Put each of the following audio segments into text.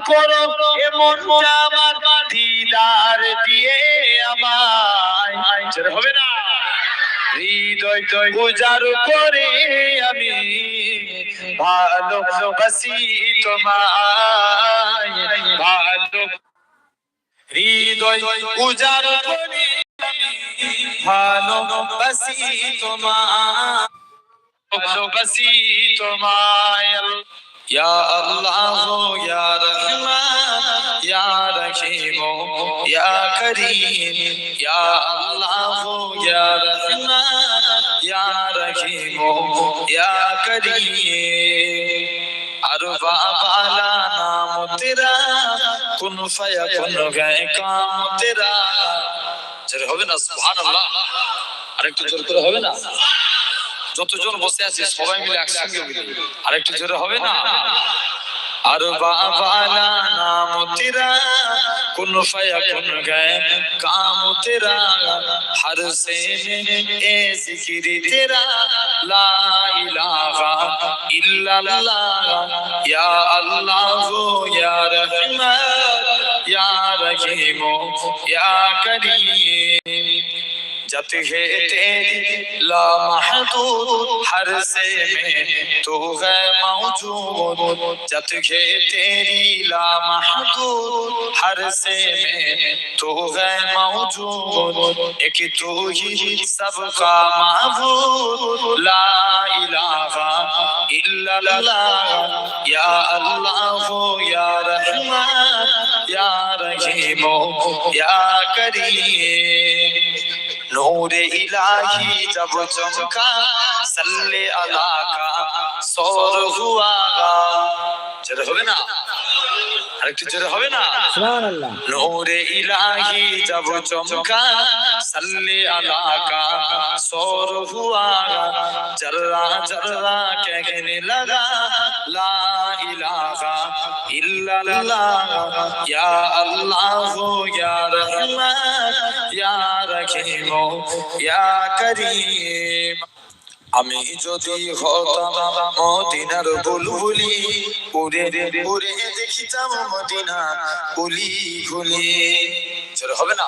করো এমনটা আমার দিদার দিয়ে আমায়। হবে না? করে আমি ভালোবাসি তোমায়। ভালো হৃদয় তোমায়। یا اللہ یا رحمان یا رحیم یا کریم یا اللہ یا رحمان یا رحیم یا کریم۔ اربا بالا نام تیرا کن فیا کن گئے کام تیرا۔ جر ہوئے نا سبحان اللہ۔ ارے تو جر ہوئے نا۔ যতজন বসে আছে সবাই মিলে একসঙ্গে বলি। আরেকটু জোরে হবে না? আর নাম তেরা কুন ফায়া কুন গয়ে কাম তেরা হর সে এ জিকির তেরা লা ইলাহা ইল্লাল্লাহ ইয়া আল্লাহ ইয়া রহমান ইয়া রহিম ইয়া করিম। جت ہے تیری لا محدود، ہر سے میں تو غیر موجود۔ جت ہے تیری لا محدود، ہر سے میں تو غیر موجود۔ ایک تو ہی سب کا معبود۔ لا الہ الا اللہ، یا اللہ یا رحمان، یا رحیم، یا کریم۔ নূরে ইলাহি তব চমকা সল্লে আলাকা সর হুয়া জোরে হবে না? আরেকটু জোরে হবে না? সুবহানাল্লাহ। নূরে ইলাহি তব চমকা সল্লে আলাকা সর হুয়া জর্রা জর্রা কেহনে লাগা লা ইলাহা ইল্লাল্লাহ। ইয়া আল্লাহ ইয়া রহমান ইয়া হো ইয়া করিম, আমি যদি হতাম মদিনার বুলবুলি উড়ে উড়ে দেখিতাম মদিনা গুলি গুলি হবে না?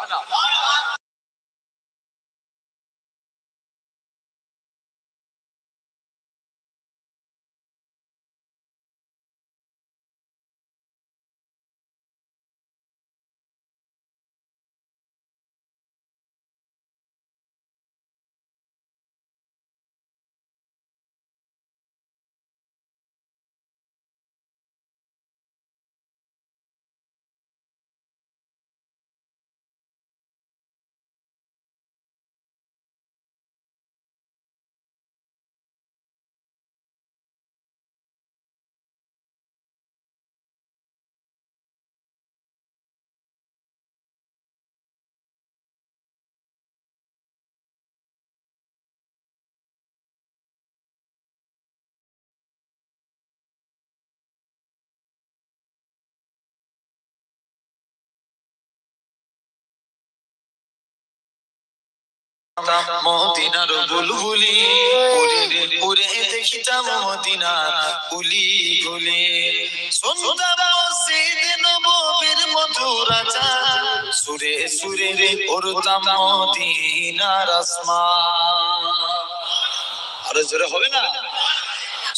মদিনার বুলবুলি। উড়ে দেখিতাম মদিনার গুলি গুলি সুন্দর সুরে মদিনার আরও জোরে হবে না?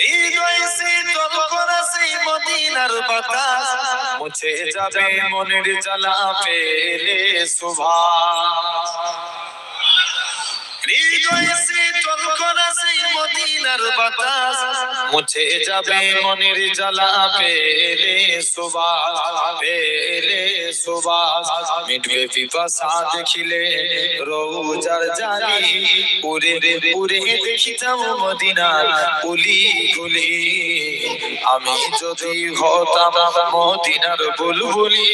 হৃদয় শীতল করা সেই মদিনার বাতাস, মুছে যাবে মনের জ্বালা পেলে সুভা হৃদয় শীতল করা সেই মদিনার বাতাস, মুছে যাবে মনের জ্বালা পেলে সুবাস পেলে সুবাস। মিটবে পিপাসা দেখিলে রোজার জালি উরে উরে দেখিতাম মদিনার পুলি গুলি আমি যদি হতাম মদিনার বুলবুলি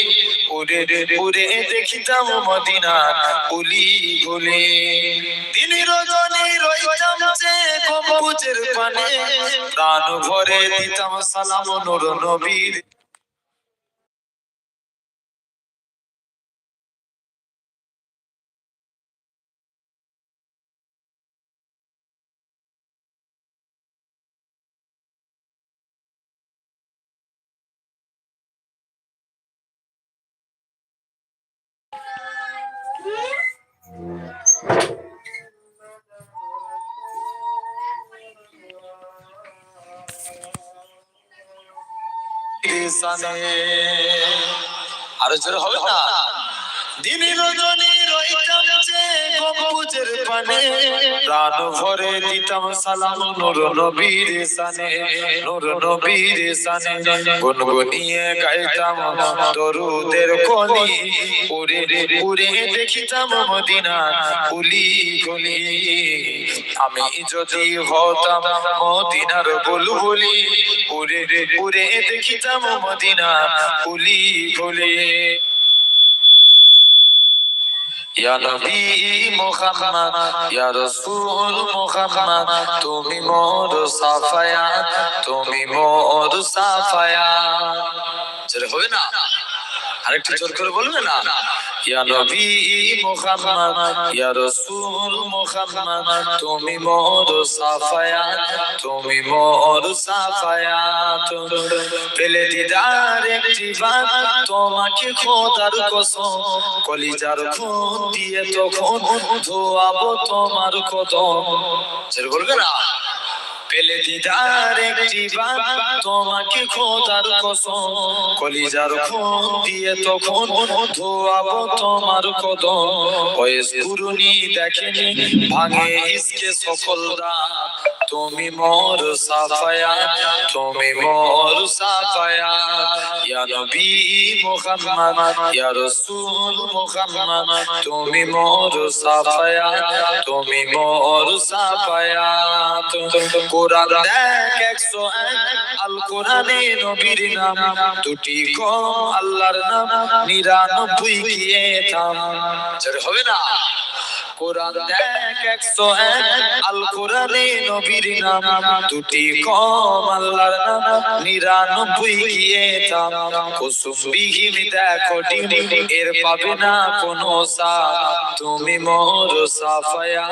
উরে দেখিতাম মদিনার দিন রজনী রইতাম যে গম্বুজের পানে। প্রাণ ভরে দিতাম সালাম নূর নবীর। সানে আরও জোরে হবে না? দিন রজনী রইতাম গম্বুজের পানে ভরে দিতাম সালাম নূর নবীর সানে, নূর নবীর সানে। গুনগুনিয়ে গাইতাম দরুদের কলি দেখিতাম মদিনা কুলি গলি আমি যদি হতাম মদিনার বুলবুলি উরে উরে দেখিতাম মদিনা কুলি গলি ইয়া নবী মুহাম্মদ, ইয়া রাসূল মুহাম্মদ, তুমি মোর সাফায়া, তুমি মোর সাফায়া। জোরে হবে না? আরেকটু জোর করে বলবে না? ইয়া নবী মুহাম্মদ, ইয়া রাসূল মুহাম্মদ, তুমি মোর সাফায়াত, তুমি মোর সাফায়াত। পেলে দিদার একটি বার তোমাকে খোদার কসম, কলিজার খুন দিয়ে তখন ধোয়াবো তোমার কদম। জোরে বলবে না? পেলে দিদার একটি বার তোমাকে খোদার কসম। কলিজার খুন দিয়ে তখন ধোয়াবো তোমার কদম। বয়স গুরুনি দেখেনি, ভাঙে ইসকে সকল রাত তুমি মোর সাফায়া, তুমি মোর সাফায়া। ইয়া নবী মুহাম্মদ, ইয়া রাসূল মুহাম্মদ, তুমি মোর সাফায়া, তুমি মোর সাফায়া। কোরআন দেখ একশো এক আল কোরআনে নবীর নাম, দুটি কম আল্লাহর নাম, নিরানব্বই গিয়ে থাম। হবে না? কোরআন দেখ একশো এক আল কোরআনে নবীর নাম দুটি কম আল্লাহর নাম নিরানব্বই গিয়ে থাম। কুসুম বিহীন দেখো এর পাবে না কোনো সা তুমি মোর সাফায়া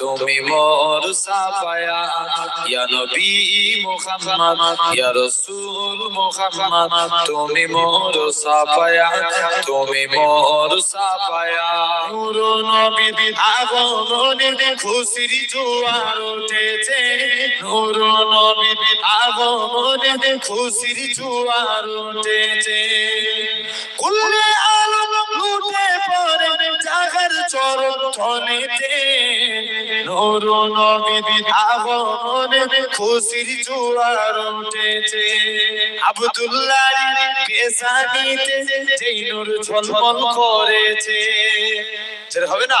তুমি মোর সাফায়া। ইয়া নবী মুহাম্মদ ইয়া রাসূল মুহাম্মদ তুমি মোর সাফায়া তুমি মোর সাফায়া। নূর নবী আগমনে খুশির জোয়ার উঠেছে। নূর নবী আগমনে খুশির জোয়ার উঠেছে। কুল্লে আলম লুটে পড়ে জাগার চরণ ধনেতে নূর নবী আগমনে খুশির জোয়ার উঠেছে। আব্দুল্লাহ পেশানিতে যেই নূর ঝলমল করেছে। হবে না?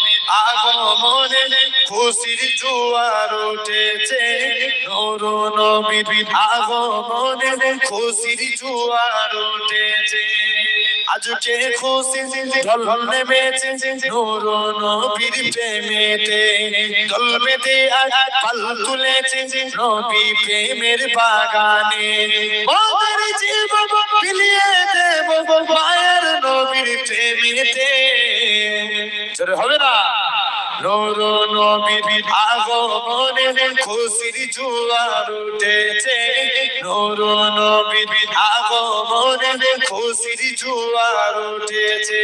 আগমনে খুশির জোয়ার উঠেছে। নূর নবীর আগমনে খুশির জোয়ার উঠেছে। আজকে খুশি ঢল নেমেছে, নূর নবীর প্রেমেতে। দল বেঁধে আজ পাল তুলেছে নবী প্রেমের বাগানে। মোদের জীবন বিলিয়ে দেব মায়ের নবীর প্রেমেতে। জোরে হবে না? নূর নবীর আগমনে খুশির জোয়ার উঠেছে। নূর নবীর আগমনে খুশির জোয়ার উঠেছে।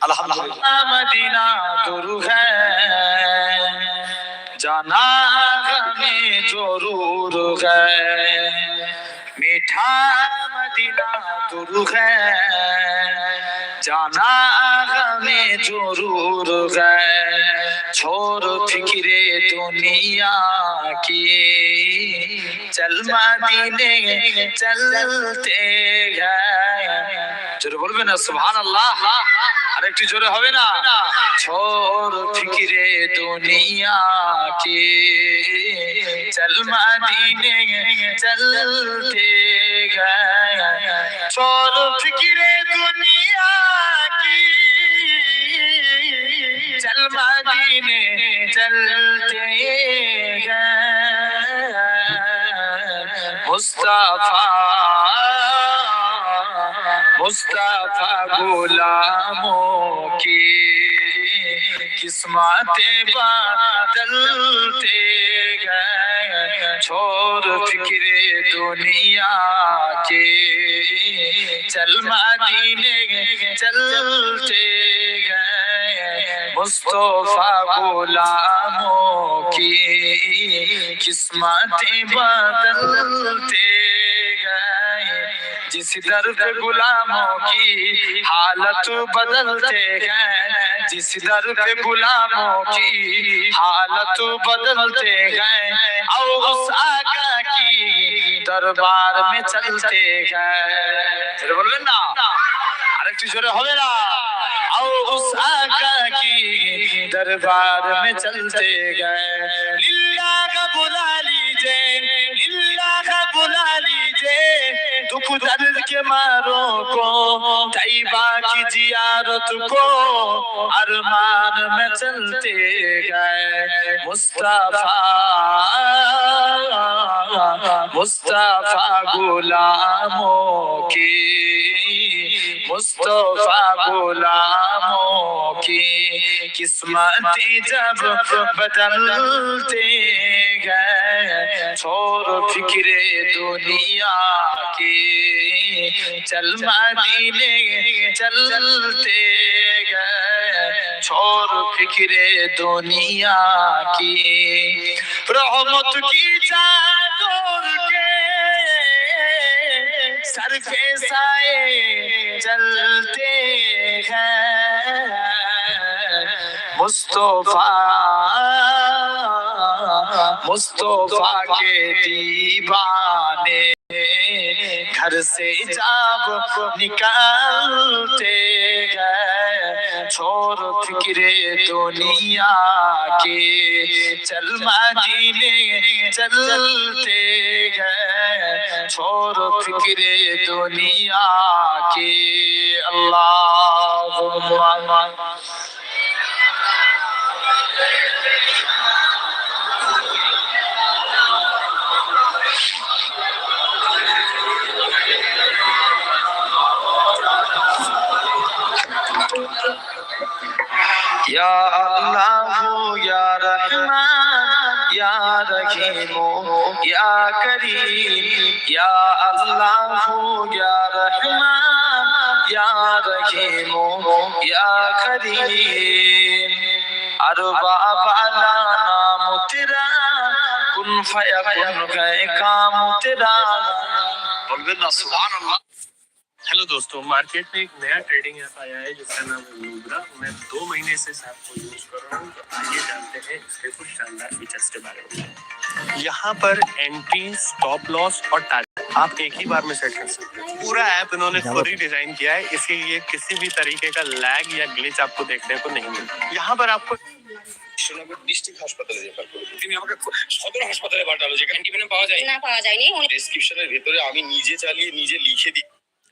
আলহামদুলিল্লাহ। মদিনা দুরু হ্যায় جانا ہمیں ضرور ہے۔ میٹھا مدینہ دور ہے۔ جانا ہمیں ضرور ہے۔ چھوڑ فکر دنیا کی۔ چل مدینے چلتے ہیں۔ جو رو بولو نا، سبحان اللہ۔ আরেকটু জোরে হবে না? ছোর ফিকিরে দুনিয়া কে চল মদিনে চলতে গয় ছোর ফিকিরে দুনিয়া কি চল মদিনে চলতে গয় মুস্তাফা مصطفیٰ غلاموں کی قسمتیں بدلتے گئے، چھوڑ فکر دنیا کے۔ چل مدینے چلتے گئے۔ مصطفیٰ غلاموں کی قسمتیں بدلتے जिस दर्द गुलामों की हालत बदलते हैं जिस दर्द गुलामों की हालत बदलते गए और उस आका की दरबार में चलते गए बोलबेन ना আরেকটু জোরে হবে না और उस आका की दरबार में चलते गए খুদাদেরকে মারো কো তাই বাকি জিয়ারত কো আর মান মে চলতে গায় মুস্তাফা মুস্তাফা গুলামো কি مصطفیٰ غلاموں کی قسمت جب بدلتے گئے چھوڑ فکر دنیا کی، چل مدینے چلتے گئے چھوڑ فکر دنیا کی۔ رحمت کی جائے سر کے سائے چلتے ہیں مصطفیٰ مصطفیٰ کے دیوانے گھر سے جاب نکالتے ہیں۔ छोड़ फिक्रे दुनिया के चल मदीने चलते गए छोड़ फिक्रे दुनिया के अल्लाह ইয়া আল্লাহ ইয়া রহমান ইয়া রহিম ইয়া করিম ইয়া আল্লাহ ইয়া রহমান ইয়া রহিম ইয়া করিম আর বাবা নাম তেরা কুন ফায়াকুন গায়ে কাম তেরা বলবেন না সুবহানাল্লাহ ہیلو دوستو مارکیٹ میں ایک نیا ٹریڈنگ ایپ آیا ہے جس کا نام ہے لوبرا میں دو مہینے سے اس ایپ کو یوز کر رہا ہوں تو آئیے جانتے ہیں اس کے کچھ شاندار فیچرس کے بارے میں یہاں پر انٹری سٹاپ لاس اور ٹارگیٹ آپ ایک ہی بار میں سیٹ کر سکتے ہیں پورا ایپ انہوں نے خود ہی ڈیزائن کیا ہے اس کے لیے کسی بھی طریقے کا لیگ یا گلچ آپ کو دیکھنے کو نہیں ملتا یہاں پر آپ کو ڈسٹرکٹ ہسپتال হাসপাতালে রেফার ہے তুমি আমাকে সদর হাসপাতালে পাঠালো যেখানে কি পাওয়া যায় না পাওয়া যায়নি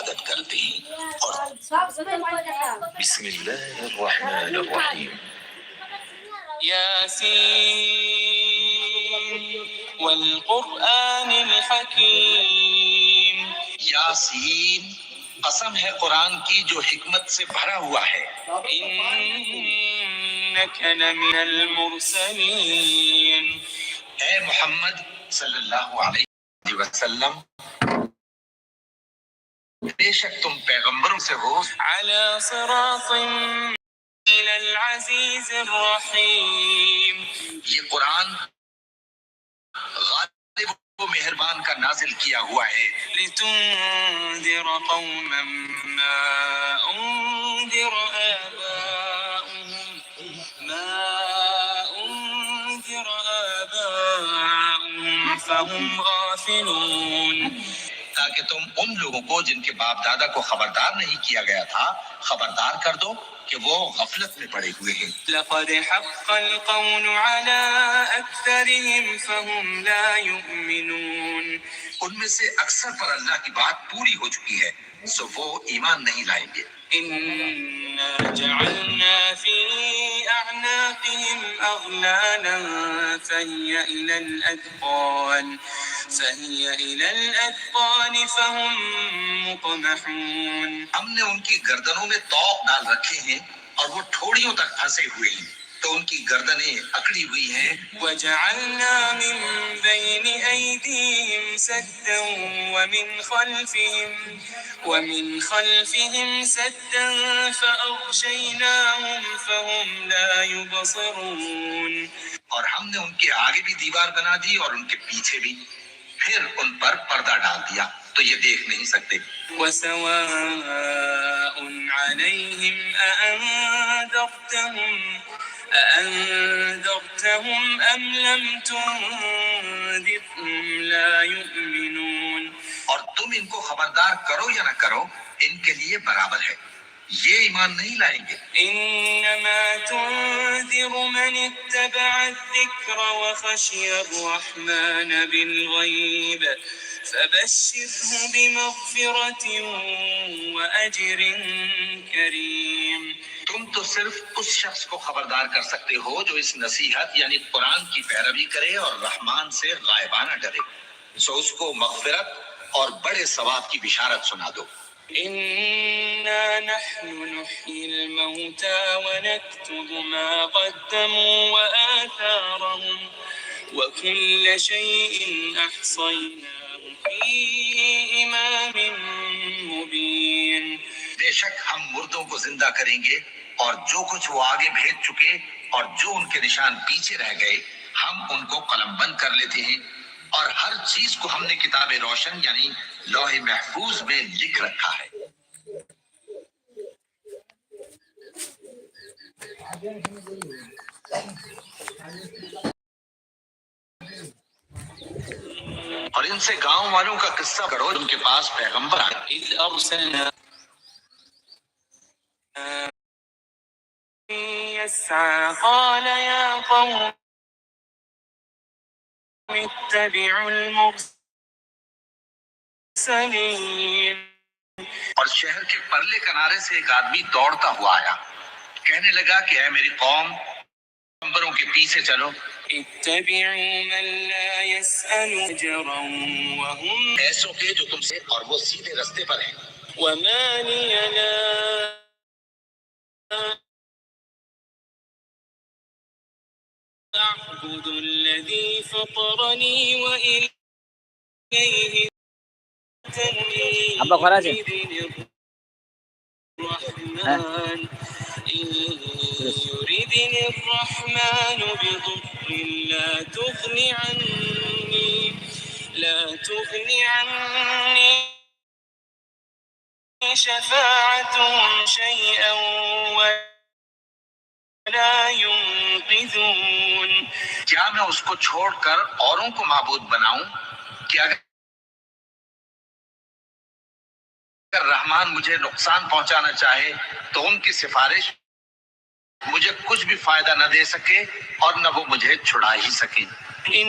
عادت کرتے دی اور بسم اللہ الرحمن الرحیم۔ یاسین والقرآن الحکیم۔ یاسین، قسم ہے قرآن کی جو حکمت سے بھرا ہوا ہے۔ انک لمن المرسلین۔ اے محمد صلی اللہ علیہ وسلم பேஷத்தும் سے ہو على صراط من العزيز الرحيم. یہ قرآن غالب و مہربان کا نازل کیا ہوا ہے. لتنذر قوما ما أنذر آباؤهم ما أنذر آباؤهم فهم غافلون. تاکہ تم ان لوگوں کو جن کے باپ دادا کو خبردار نہیں کیا گیا تھا خبردار کر دو کہ وہ غفلت میں پڑے ہوئے ہیں۔ لقد حق القول على اکثرهم فهم لا يؤمنون۔ ان میں سے اکثر پر اللہ کی بات پوری ہو چکی ہے سو وہ ایمان نہیں لائیں گے۔ اِنَّا جَعَلْنَا فِي اعناقهم اغلالا فهي الى الاذقان فَهِيَ إِلَى الْأَذْقَانِ فَهُمْ مُقْمَحُونَ ہم نے ان کی گردنوں میں توق ڈال رکھے ہیں اور وہ تھوڑیوں تک پھنسے ہوئے ہیں۔ تو ان کی گردنیں اکڑی ہوئی ہیں۔ وَجَعَلْنَا مِن بَيْنِ أَيْدِيهِمْ سَدًّا وَمِن خَلْفِهِمْ وَمِن خَلْفِهِمْ سَدًّا فَأَغْشَيْنَاهُمْ فَهُمْ لَا يُبَصَرُونَ اور ہم نے ان کے آگے بھی دیوار بنا دی اور ان کے پیچھے بھی۔ پھر ان پر پردہ ڈال دیا۔ تو یہ دیکھ نہیں سکتے۔ وَسَوَاءٌ عَلَيْهِمْ أَأَنذَرْتَهُمْ أَأَنذَرْتَهُمْ أَمْ لَمْ تُنذِرْهُمْ لَا يُؤْمِنُونَ اور تم ان کو خبردار کرو یا نہ کرو ان کے لیے برابر ہے۔ یہ ایمان نہیں لائیں گے۔ انما تنذر من اتبع الذکر وخشی الرحمن بالغیب فبشره بمغفرة تم تو صرف اس شخص کو خبردار کر سکتے ہو جو اس نصیحت یعنی قرآن کی پیروی کرے اور رحمان سے غائبانہ ڈرے۔ سو اس کو مغفرت اور بڑے ثواب کی بشارت سنا دو۔ إنا نحن نحيي الموتى ونكتب ما قدموا وآثارهم وكل شيء أحصيناه في إمام مبين بے شک ہم مردوں کو زندہ کریں گے اور جو کچھ وہ آگے بھیج چکے اور جو ان کے نشان پیچھے رہ گئے، ہم ان کو قلم بند کر لیتے ہیں اور ہر چیز کو ہم نے کتاب روشن یعنی لوہے محفوظ میں لکھ رکھا ہے۔ اور ان سے گاؤں والوں کا قصہ کرو ان کے پاس پیغمبر آئے۔ اور شہر کے پرلے کنارے سے ایک آدمی دوڑتا ہوا آیا۔ کہنے لگا کہ اے میری قوم پیغمبروں کے پیچھے چلو۔ ایسوں کے جو تم سے اور وہ سیدھے رستے پر ہیں۔ وما لي لا أعبد الذي فطرني وإليه আব্বা ঘরে আছে? الرحمن إن يردني الرحمن بضر لا تغن عني لا تغن عني شفاعتهم شيئا ولا ينقذون क्या मैं उसको छोड़कर औरों को माबूद बनाऊं क्या اگر رحمان مجھے نقصان پہنچانا چاہے تو ان کی سفارش مجھے کچھ بھی فائدہ نہ دے سکے اور نہ وہ مجھے چھڑا ہی سکے ان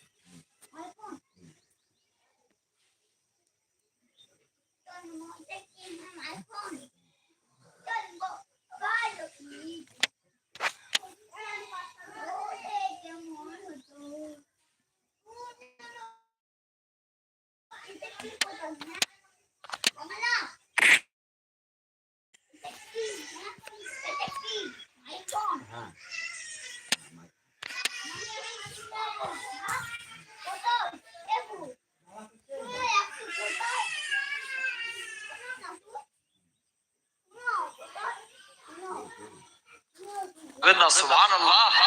subhanallah.